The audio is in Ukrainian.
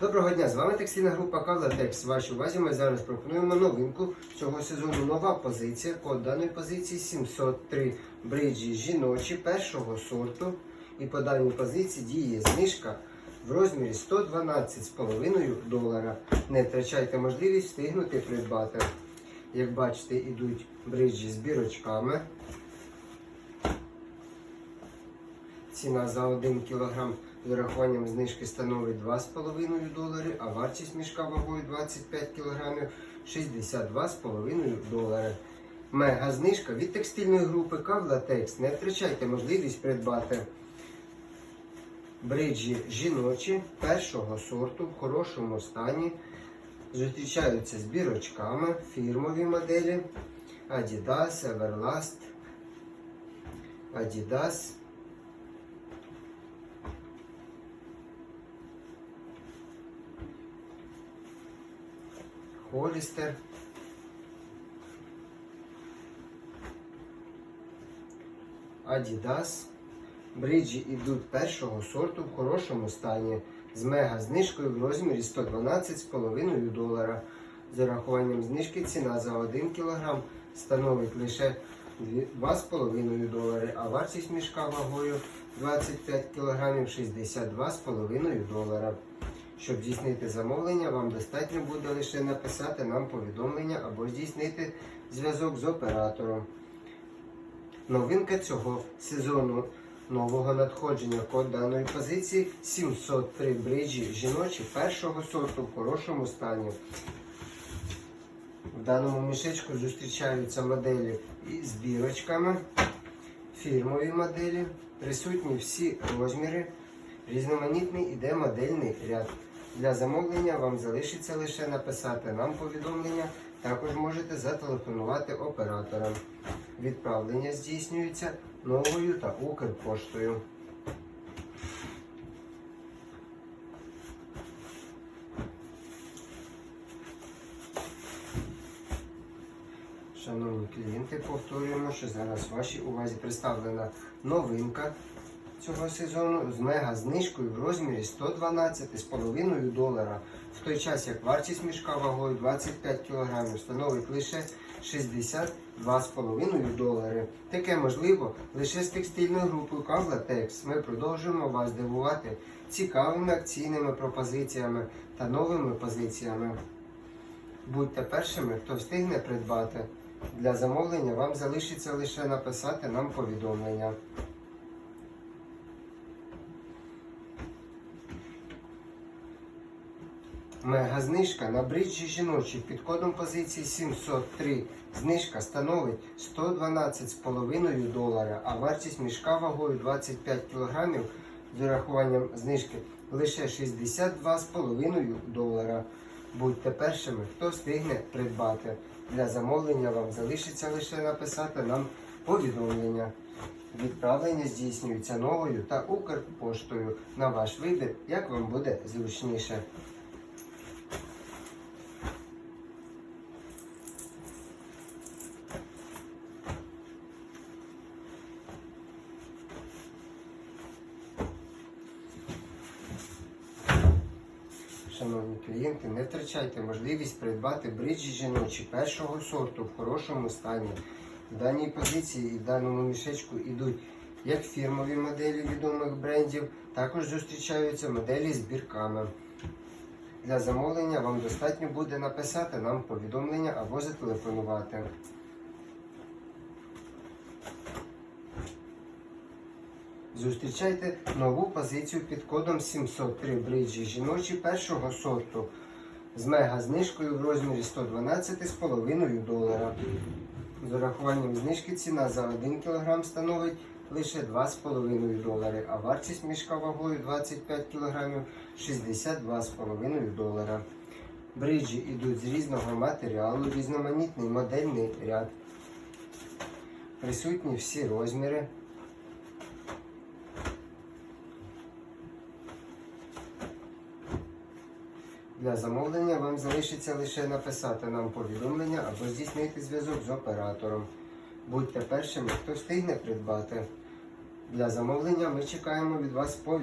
Доброго дня, з вами текстильна група Кавлатекс. Вашій увазі ми зараз пропонуємо новинку цього сезону. Нова позиція. Код даної позиції 703 бриджі жіночі першого сорту. І по даній позиції діє знижка в розмірі 112,5 долара. Не втрачайте можливість встигнути придбати. Як бачите, ідуть бриджі з бірочками. Ціна за 1 кг з урахуванням знижки становить 2,5 долари, а вартість мішка вагою 25 кг 62,5 долари. Мега знижка від текстильної групи Кавлатекс. Не втрачайте можливість придбати бриджі жіночі першого сорту в хорошому стані. Зустрічаються з бірочками, фірмові моделі Adidas, Everlast, Adidas. Холістер. Adidas. Бриджі йдуть першого сорту в хорошому стані з мега знижкою в розмірі 112,5 долара. З урахуванням знижки ціна за 1 кг становить лише 2,5 долари, а вартість мішка вагою 25 кг 62,5 долара. Щоб здійснити замовлення, вам достатньо буде лише написати нам повідомлення або здійснити зв'язок з оператором. Новинка цього сезону нового надходження код даної позиції 703 бриджі жіночі першого сорту в хорошому стані. В даному мішечку зустрічаються моделі із бірочками, фірмові моделі, присутні всі розміри. Різноманітний іде модельний ряд. Для замовлення вам залишиться лише написати нам повідомлення, також можете зателефонувати операторам. Відправлення здійснюється новою та Укрпоштою. Шановні клієнти, повторюємо, що зараз вашій увазі представлена новинка цього сезону з мега знижкою в розмірі 112,5 долара. В той час як вартість мішка вагою 25 кг становить лише 62,5 долари. Таке можливо лише з текстильною групою Кавлатекс. Ми продовжуємо вас дивувати цікавими акційними пропозиціями та новими позиціями. Будьте першими, хто встигне придбати. Для замовлення вам залишиться лише написати нам повідомлення. Мега знижка на бриджі жіночі під кодом позиції 703. Знижка становить 112,5 долара, а вартість мішка вагою 25 кг з урахуванням знижки лише 62,5 долара. Будьте першими, хто встигне придбати. Для замовлення вам залишиться лише написати нам повідомлення. Відправлення здійснюється новою та Укрпоштою на ваш вибір, як вам буде зручніше. Шановні клієнти, не втрачайте можливість придбати бриджі жіночі першого сорту в хорошому стані. В даній позиції і в даному мішечку йдуть як фірмові моделі відомих брендів, також зустрічаються моделі з бірками. Для замовлення вам достатньо буде написати нам повідомлення або зателефонувати. Зустрічайте нову позицію під кодом 703 бриджі жіночі першого сорту з мега знижкою в розмірі 112,5 долара. З урахуванням знижки ціна за 1 кг становить лише 2,5 долари, а вартість мішка вагою 25 кг 62,5 долара. Бриджі йдуть з різного матеріалу, різноманітний модельний ряд. Присутні всі розміри. Для замовлення вам залишиться лише написати нам повідомлення або здійснити зв'язок з оператором. Будьте першими, хто встигне придбати. Для замовлення ми чекаємо від вас повідомлення.